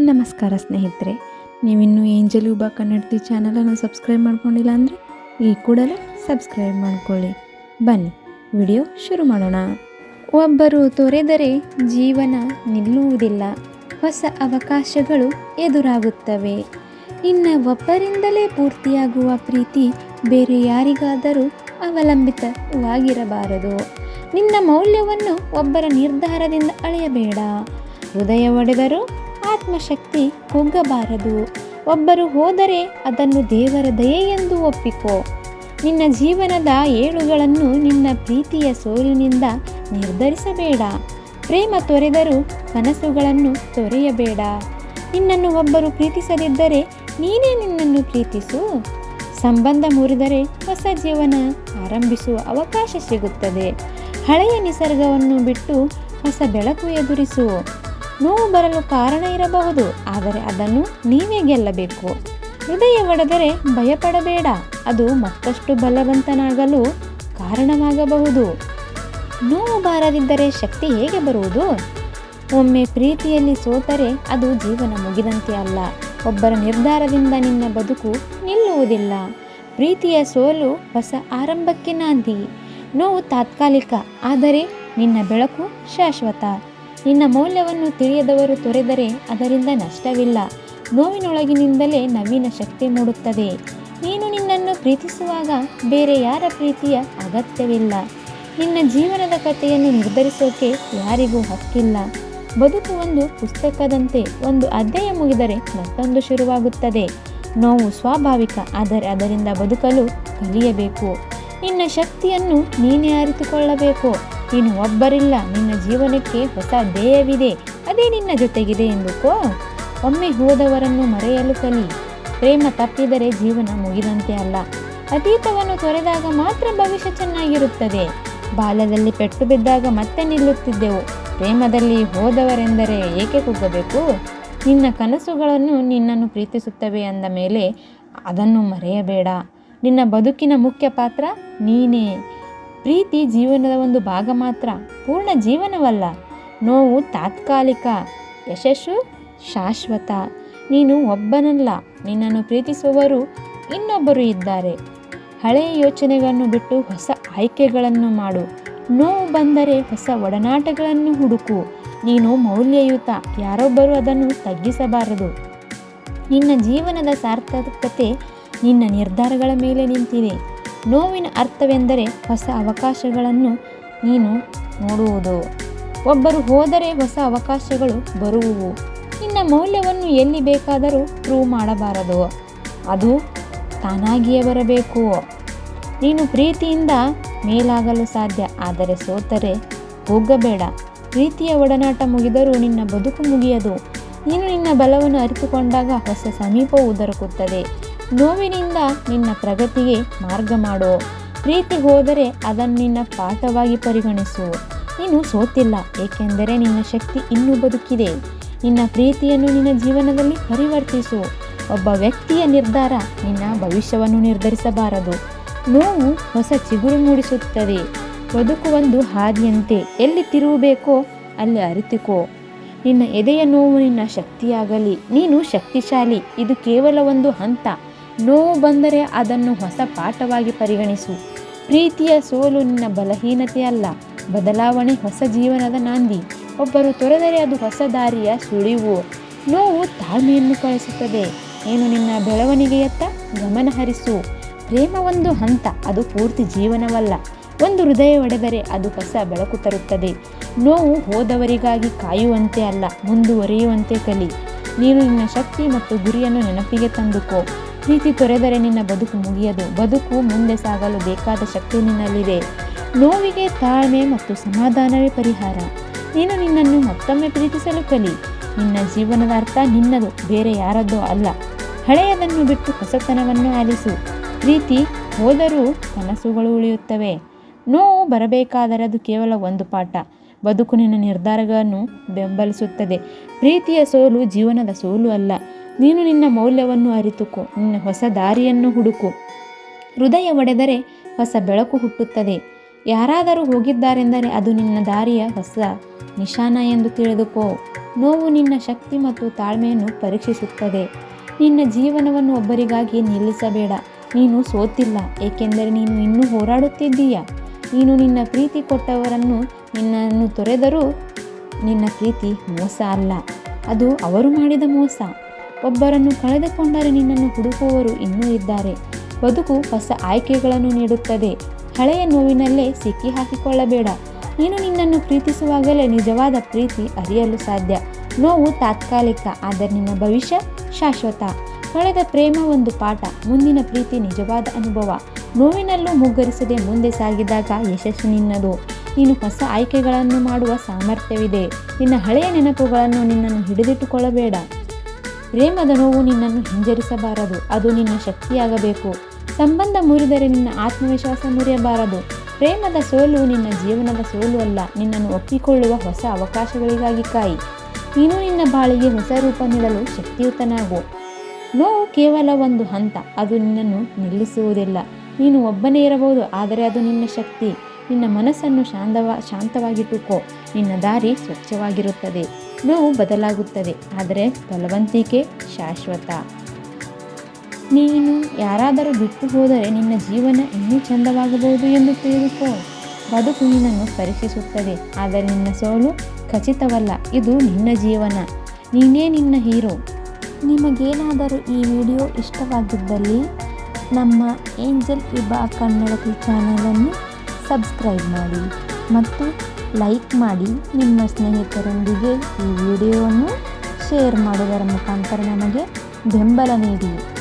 ನಮಸ್ಕಾರ ಸ್ನೇಹಿತರೆ, ನೀವಿನ್ನೂ ಏಂಜಲ್ ಯುಬ ಕನ್ನಡತಿ ಚಾನಲನ್ನು ಸಬ್ಸ್ಕ್ರೈಬ್ ಮಾಡ್ಕೊಂಡಿಲ್ಲ ಅಂದರೆ ಈ ಕೂಡಲೇ ಸಬ್ಸ್ಕ್ರೈಬ್ ಮಾಡ್ಕೊಳ್ಳಿ. ಬನ್ನಿ, ವಿಡಿಯೋ ಶುರು ಮಾಡೋಣ. ಒಬ್ಬರು ತೊರೆದರೆ ಜೀವನ ನಿಲ್ಲುವುದಿಲ್ಲ, ಹೊಸ ಅವಕಾಶಗಳು ಎದುರಾಗುತ್ತವೆ. ಇನ್ನ ಒಬ್ಬರಿಂದಲೇ ಪೂರ್ತಿಯಾಗುವ ಪ್ರೀತಿ ಬೇರೆ ಯಾರಿಗಾದರೂ ಅವಲಂಬಿತವಾಗಿರಬಾರದು. ನಿನ್ನ ಮೌಲ್ಯವನ್ನು ಒಬ್ಬರ ನಿರ್ಧಾರದಿಂದ ಅಳೆಯಬೇಡ. ಹೃದಯ ಒಡೆದರೂ ಆತ್ಮಶಕ್ತಿ ಕುಗ್ಗಬಾರದು. ಒಬ್ಬರು ಹೋದರೆ ಅದನ್ನು ದೇವರ ದಯೆ ಎಂದು ಒಪ್ಪಿಕೋ. ನಿನ್ನ ಜೀವನದ ಏಳುಗಳನ್ನು ನಿನ್ನ ಪ್ರೀತಿಯ ಸೋಲಿನಿಂದ ನಿರ್ಧರಿಸಬೇಡ. ಪ್ರೇಮ ತೊರೆದರೂ ಕನಸುಗಳನ್ನು ತೊರೆಯಬೇಡ. ನಿನ್ನನ್ನು ಒಬ್ಬರು ಪ್ರೀತಿಸದಿದ್ದರೆ ನೀನೇ ನಿನ್ನನ್ನು ಪ್ರೀತಿಸು. ಸಂಬಂಧ ಮುರಿದರೆ ಹೊಸ ಜೀವನ ಆರಂಭಿಸುವ ಅವಕಾಶ ಸಿಗುತ್ತದೆ. ಹಳೆಯ ನಿಸರ್ಗವನ್ನು ಬಿಟ್ಟು ಹೊಸ ಬೆಳಕು ಎದುರಿಸು. ನೋವು ಬರಲು ಕಾರಣ ಇರಬಹುದು, ಆದರೆ ಅದನ್ನು ನೀವೇ ಗೆಲ್ಲಬೇಕು. ಹೃದಯ ಒಡೆದರೆ ಭಯಪಡಬೇಡ, ಅದು ಮತ್ತಷ್ಟು ಬಲವಂತನಾಗಲು ಕಾರಣವಾಗಬಹುದು. ನೋವು ಬಾರದಿದ್ದರೆ ಶಕ್ತಿ ಹೇಗೆ ಬರುವುದು? ಒಮ್ಮೆ ಪ್ರೀತಿಯಲ್ಲಿ ಸೋತರೆ ಅದು ಜೀವನ ಮುಗಿದಂತೆ ಅಲ್ಲ, ಒಬ್ಬರ ನಿರ್ಧಾರದಿಂದ ನಿನ್ನ ಬದುಕು ನಿಲ್ಲುವುದಿಲ್ಲ. ಪ್ರೀತಿಯ ಸೋಲು ಹೊಸ ಆರಂಭಕ್ಕೆ ನಾಂದಿ. ನೋವು ತಾತ್ಕಾಲಿಕ, ಆದರೆ ನಿನ್ನ ಬೆಳಕು ಶಾಶ್ವತ. ನಿನ್ನ ಮೌಲ್ಯವನ್ನು ತಿಳಿಯದವರು ತೊರೆದರೆ ಅದರಿಂದ ನಷ್ಟವಿಲ್ಲ. ನೋವಿನೊಳಗಿನಿಂದಲೇ ನವೀನ ಶಕ್ತಿ ಮೂಡುತ್ತದೆ. ನೀನು ನಿನ್ನನ್ನು ಪ್ರೀತಿಸುವಾಗ ಬೇರೆ ಯಾರ ಪ್ರೀತಿಯ ಅಗತ್ಯವಿಲ್ಲ. ನಿನ್ನ ಜೀವನದ ಕಥೆಯನ್ನು ನಿರ್ಧರಿಸೋಕೆ ಯಾರಿಗೂ ಹಕ್ಕಿಲ್ಲ. ಬದುಕು ಒಂದು ಪುಸ್ತಕದಂತೆ ಒಂದು ಅಧ್ಯಾಯ ಮುಗಿದರೆ ಮತ್ತೊಂದು ಶುರುವಾಗುತ್ತದೆ. ನೋವು ಸ್ವಾಭಾವಿಕ, ಆದರೆ ಅದರಿಂದ ಬದುಕಲು ಕಲಿಯಬೇಕು. ನಿನ್ನ ಶಕ್ತಿಯನ್ನು ನೀನೇ ಅರಿತುಕೊಳ್ಳಬೇಕು. ನೀನು ಒಬ್ಬರಿಲ್ಲ, ನಿನ್ನ ಜೀವನಕ್ಕೆ ಹೊಸ ಧ್ಯೇಯವಿದೆ ಅದೇ ನಿನ್ನ ಜೊತೆಗಿದೆ ಎಂದುಕೋ? ಒಮ್ಮೆ ಹೋದವರನ್ನು ಮರೆಯಲು ಕಲಿ. ಪ್ರೇಮ ತಪ್ಪಿದರೆ ಜೀವನ ಮುಗಿದಂತೆ ಅಲ್ಲ. ಅತೀತವನ್ನು ತೊರೆದಾಗ ಮಾತ್ರ ಭವಿಷ್ಯ ಚೆನ್ನಾಗಿರುತ್ತದೆ. ಬಾಲ್ಯದಲ್ಲಿ ಪೆಟ್ಟು ಬಿದ್ದಾಗ ಮತ್ತೆ ನಿಲ್ಲುತ್ತಿದ್ದೆವು. ಪ್ರೇಮದಲ್ಲಿ ಹೋದವರೆಂದರೆ ಏಕೆ ಕುಗ್ಗಬೇಕು? ನಿನ್ನ ಕನಸುಗಳನ್ನು ನಿನ್ನನ್ನು ಪ್ರೀತಿಸುತ್ತವೆ ಅಂದ ಮೇಲೆ, ಅದನ್ನು ಮರೆಯಬೇಡ. ನಿನ್ನ ಬದುಕಿನ ಮುಖ್ಯ ಪಾತ್ರ ನೀನೇ. ಪ್ರೀತಿ ಜೀವನದ ಒಂದು ಭಾಗ ಮಾತ್ರ, ಪೂರ್ಣ ಜೀವನವಲ್ಲ. ನೋವು ತಾತ್ಕಾಲಿಕ, ಯಶಸ್ಸು ಶಾಶ್ವತ. ನೀನು ಒಬ್ಬನಲ್ಲ, ನಿನ್ನನ್ನು ಪ್ರೀತಿಸುವವರು ಇನ್ನೊಬ್ಬರು ಇದ್ದಾರೆ. ಹಳೆಯ ಯೋಚನೆಗಳನ್ನು ಬಿಟ್ಟು ಹೊಸ ಆಯ್ಕೆಗಳನ್ನು ಮಾಡು. ನೋವು ಬಂದರೆ ಹೊಸ ಒಡನಾಟಗಳನ್ನು ಹುಡುಕು. ನೀನು ಮೌಲ್ಯಯುತ, ಯಾರೊಬ್ಬರೂ ಅದನ್ನು ತಗ್ಗಿಸಬಾರದು. ನಿನ್ನ ಜೀವನದ ಸಾರ್ಥಕತೆ ನಿನ್ನ ನಿರ್ಧಾರಗಳ ಮೇಲೆ ನಿಂತಿದೆ. ನೋವಿನ ಅರ್ಥವೆಂದರೆ ಹೊಸ ಅವಕಾಶಗಳನ್ನು ನೀನು ನೋಡುವುದು. ಒಬ್ಬರು ಹೋದರೆ ಹೊಸ ಅವಕಾಶಗಳು ಬರುವುವು. ನಿನ್ನ ಮೌಲ್ಯವನ್ನು ಎಲ್ಲಿ ಬೇಕಾದರೂ ಪ್ರೂವ್ ಮಾಡಬಾರದು. ಅದು ತಾನಾಗಿಯೇ ಬರಬೇಕು. ನೀನು ಪ್ರೀತಿಯಿಂದ ಮೇಲಾಗಲು ಸಾಧ್ಯ. ಆದರೆ ಸೋತರೆ ಹೋಗಬೇಡ. ಪ್ರೀತಿಯ ಒಡನಾಟ ಮುಗಿದರೂ ನಿನ್ನ ಬದುಕು ಮುಗಿಯದು. ನೀನು ನಿನ್ನ ಬಲವನ್ನು ಅರಿತುಕೊಂಡಾಗ ಹೊಸ ಸಮೀಪವು ದೊರಕುತ್ತದೆ. ನೋವಿನಿಂದ ನಿನ್ನ ಪ್ರಗತಿಗೆ ಮಾರ್ಗ ಮಾಡು. ಪ್ರೀತಿ ಹೋದರೆ ಅದನ್ನು ನಿನ್ನ ಪಾಠವಾಗಿ ಪರಿಗಣಿಸು. ನೀನು ಸೋತಿಲ್ಲ, ಏಕೆಂದರೆ ನಿನ್ನ ಶಕ್ತಿ ಇನ್ನೂ ಬದುಕಿದೆ. ನಿನ್ನ ಪ್ರೀತಿಯನ್ನು ನಿನ್ನ ಜೀವನದಲ್ಲಿ ಪರಿವರ್ತಿಸು. ಒಬ್ಬ ವ್ಯಕ್ತಿಯ ನಿರ್ಧಾರ ನಿನ್ನ ಭವಿಷ್ಯವನ್ನು ನಿರ್ಧರಿಸಬಾರದು. ನೋವು ಹೊಸ ಚಿಗುರು ಮೂಡಿಸುತ್ತದೆ. ಬದುಕು ಒಂದು ಹಾದಿಯಂತೆ ಎಲ್ಲಿ ತಿರುಗಬೇಕೋ ಅಲ್ಲಿ ಅರಿತುಕೋ. ನಿನ್ನ ಎದೆಯ ನೋವು ನಿನ್ನ ಶಕ್ತಿಯಾಗಲಿ. ನೀನು ಶಕ್ತಿಶಾಲಿ. ಇದು ಕೇವಲ ಒಂದು ಹಂತ. ನೋವು ಬಂದರೆ ಅದನ್ನು ಹೊಸ ಪಾಠವಾಗಿ ಪರಿಗಣಿಸು. ಪ್ರೀತಿಯ ಸೋಲು ನಿನ್ನ ಬಲಹೀನತೆಯಲ್ಲ. ಬದಲಾವಣೆ ಹೊಸ ಜೀವನದ ನಾಂದಿ. ಒಬ್ಬರು ತೊರೆದರೆ ಅದು ಹೊಸ ದಾರಿಯ ಸುಳಿವು. ನೋವು ತಾಳ್ಮೆಯನ್ನು ಕಳಿಸುತ್ತದೆ. ಏನು ನಿನ್ನ ಬೆಳವಣಿಗೆಯತ್ತ ಗಮನ ಹರಿಸು. ಪ್ರೇಮ ಒಂದು ಹಂತ, ಅದು ಪೂರ್ತಿ ಜೀವನವಲ್ಲ. ಒಂದು ಹೃದಯ ಒಡೆದರೆ ಅದು ಹೊಸ ಬೆಳಕು ತರುತ್ತದೆ. ನೋವು ಹೋದವರಿಗಾಗಿ ಕಾಯುವಂತೆ ಅಲ್ಲ, ಮುಂದುವರಿಯುವಂತೆ ಕಲಿ. ನೀನು ನಿನ್ನ ಶಕ್ತಿ ಮತ್ತು ಗುರಿಯನ್ನು ನೆನಪಿಗೆ ತಂದುಕೋ. ಪ್ರೀತಿ ತೊರೆದರೆ ನಿನ್ನ ಬದುಕು ಮುಗಿಯದು. ಬದುಕು ಮುಂದೆ ಸಾಗಲು ಬೇಕಾದ ಶಕ್ತಿ ನಿನ್ನಲ್ಲಿದೆ. ನೋವಿಗೆ ತಾಳ್ಮೆ ಮತ್ತು ಸಮಾಧಾನವೇ ಪರಿಹಾರ. ನೀನು ನಿನ್ನನ್ನು ಮತ್ತೊಮ್ಮೆ ಪ್ರೀತಿಸಲು ಕಲಿ. ನಿನ್ನ ಜೀವನದ ಅರ್ಥ ನಿನ್ನದು, ಬೇರೆ ಯಾರದ್ದೋ ಅಲ್ಲ. ಹಳೆಯದನ್ನು ಬಿಟ್ಟು ಹೊಸತನವನ್ನು ಆಲಿಸು. ಪ್ರೀತಿ ಹೋದರೂ ಕನಸುಗಳು ಉಳಿಯುತ್ತವೆ. ನೋವು ಬರಬೇಕಾದರೆ ಅದು ಕೇವಲ ಒಂದು ಪಾಠ. ಬದುಕು ನಿನ್ನ ನಿರ್ಧಾರಗಳನ್ನು ಬೆಂಬಲಿಸುತ್ತದೆ. ಪ್ರೀತಿಯ ಸೋಲು ಜೀವನದ ಸೋಲು ಅಲ್ಲ. ನೀನು ನಿನ್ನ ಮೌಲ್ಯವನ್ನು ಅರಿತುಕೋ, ನಿನ್ನ ಹೊಸ ದಾರಿಯನ್ನು ಹುಡುಕು. ಹೃದಯ ಒಡೆದರೆ ಹೊಸ ಬೆಳಕು ಹುಟ್ಟುತ್ತದೆ. ಯಾರಾದರೂ ಹೋಗಿದ್ದಾರೆಂದರೆ ಅದು ನಿನ್ನ ದಾರಿಯ ಹೊಸ ನಿಶಾನ ಎಂದು ತಿಳಿದುಕೋ. ನೋವು ನಿನ್ನ ಶಕ್ತಿ ಮತ್ತು ತಾಳ್ಮೆಯನ್ನು ಪರೀಕ್ಷಿಸುತ್ತದೆ. ನಿನ್ನ ಜೀವನವನ್ನು ಒಬ್ಬರಿಗಾಗಿ ನಿಲ್ಲಿಸಬೇಡ. ನೀನು ಸೋತಿಲ್ಲ, ಏಕೆಂದರೆ ನೀನು ಇನ್ನೂ ಹೋರಾಡುತ್ತಿದ್ದೀಯ? ನೀನು ನಿನ್ನ ಪ್ರೀತಿ ಕೊಟ್ಟವರನ್ನು, ನಿನ್ನನ್ನು ತೊರೆದರೂ ನಿನ್ನ ಪ್ರೀತಿ ಮೋಸ ಅಲ್ಲ. ಅದು ಅವರು ಮಾಡಿದ ಮೋಸ. ಒಬ್ಬರನ್ನು ಕಳೆದುಕೊಂಡರೆ ನಿನ್ನನ್ನು ಹುಡುಕುವವರು ಇನ್ನೂ ಇದ್ದಾರೆ. ಬದುಕು ಹೊಸ ಆಯ್ಕೆಗಳನ್ನು ನೀಡುತ್ತದೆ. ಹಳೆಯ ನೋವಿನಲ್ಲೇ ಸಿಕ್ಕಿ ಹಾಕಿಕೊಳ್ಳಬೇಡ. ನೀನು ನಿನ್ನನ್ನು ಪ್ರೀತಿಸುವಾಗಲೇ ನಿಜವಾದ ಪ್ರೀತಿ ಅರಿಯಲು ಸಾಧ್ಯ. ನೋವು ತಾತ್ಕಾಲಿಕ, ಆದರೆ ನಿನ್ನ ಭವಿಷ್ಯ ಶಾಶ್ವತ. ಕಳೆದ ಪ್ರೇಮ ಒಂದು ಪಾಠ, ಮುಂದಿನ ಪ್ರೀತಿ ನಿಜವಾದ ಅನುಭವ. ನೋವಿನಲ್ಲೂ ಮುಗ್ಗರಿಸದೆ ಮುಂದೆ ಸಾಗಿದಾಗ ಯಶಸ್ಸು ನಿನ್ನದು. ನೀನು ಹೊಸ ಆಯ್ಕೆಗಳನ್ನು ಮಾಡುವ ಸಾಮರ್ಥ್ಯವಿದೆ. ನಿನ್ನ ಹಳೆಯ ನೆನಪುಗಳನ್ನು ನಿನ್ನನ್ನು ಹಿಡಿದಿಟ್ಟುಕೊಳ್ಳಬೇಡ. ಪ್ರೇಮದ ನೋವು ನಿನ್ನನ್ನು ಹಿಂಜರಿಸಬಾರದು. ಅದು ನಿನ್ನ ಶಕ್ತಿಯಾಗಬೇಕು. ಸಂಬಂಧ ಮುರಿದರೆ ನಿನ್ನ ಆತ್ಮವಿಶ್ವಾಸ ಮುರಿಯಬಾರದು. ಪ್ರೇಮದ ಸೋಲು ನಿನ್ನ ಜೀವನದ ಸೋಲು ಅಲ್ಲ. ನಿನ್ನನ್ನು ಒಪ್ಪಿಕೊಳ್ಳುವ ಹೊಸ ಅವಕಾಶಗಳಿಗಾಗಿ ಕಾಯಿ. ನೀನು ನಿನ್ನ ಬಾಳಿಗೆ ಹೊಸ ರೂಪ ನೀಡಲು ಶಕ್ತಿಯುತನಾಗು. ನೋವು ಕೇವಲ ಒಂದು ಹಂತ. ಅದು ನಿನ್ನನ್ನು ನಿಲ್ಲಿಸುವುದಿಲ್ಲ. ನೀನು ಒಬ್ಬನೇ ಇರಬಹುದು, ಆದರೆ ಅದು ನಿನ್ನ ಶಕ್ತಿ. ನಿನ್ನ ಮನಸ್ಸನ್ನು ಶಾಂತವ, ಶಾಂತವಾಗಿಟ್ಟುಕೋ. ನಿನ್ನ ದಾರಿ ಸ್ವಚ್ಛವಾಗಿರುತ್ತದೆ. ನೋವು ಬದಲಾಗುತ್ತದೆ, ಆದರೆ ಬಲವಂತಿಕೆ ಶಾಶ್ವತ. ನೀನು ಯಾರಾದರೂ ಬಿಟ್ಟು ಹೋದರೆ ನಿನ್ನ ಜೀವನ ಇನ್ನೂ ಚಂದವಾಗಬಹುದು ಎಂದು ತಿಳಿದುಕೋ. ಬದುಕು ನಿನ್ನನ್ನು ಪರೀಕ್ಷಿಸುತ್ತದೆ ಆದರೆ ನಿನ್ನ ಸೋಲು ಖಚಿತವಲ್ಲ, ಇದು ನಿನ್ನ ಜೀವನ. ನೀನೇ ನಿನ್ನ ಹೀರೋ. ನಿಮಗೇನಾದರೂ ಈ ವಿಡಿಯೋ ಇಷ್ಟವಾಗಿದ್ದಲ್ಲಿ ನಮ್ಮ ಏಂಜಲ್ ವಿಭಾ ಕನ್ನಡತಿ ಚಾನಲನ್ನು ಸಬ್ಸ್ಕ್ರೈಬ್ ಮಾಡಿ ಮತ್ತು ಲೈಕ್ ಮಾಡಿ ನಿಮ್ಮ ಸ್ನೇಹಿತರೊಂದಿಗೆ ಈ ವಿಡಿಯೋವನ್ನು ಶೇರ್ ಮಾಡುವುದರ ಮುಖಾಂತರ ನಮಗೆ ಬೆಂಬಲ ನೀಡಿ.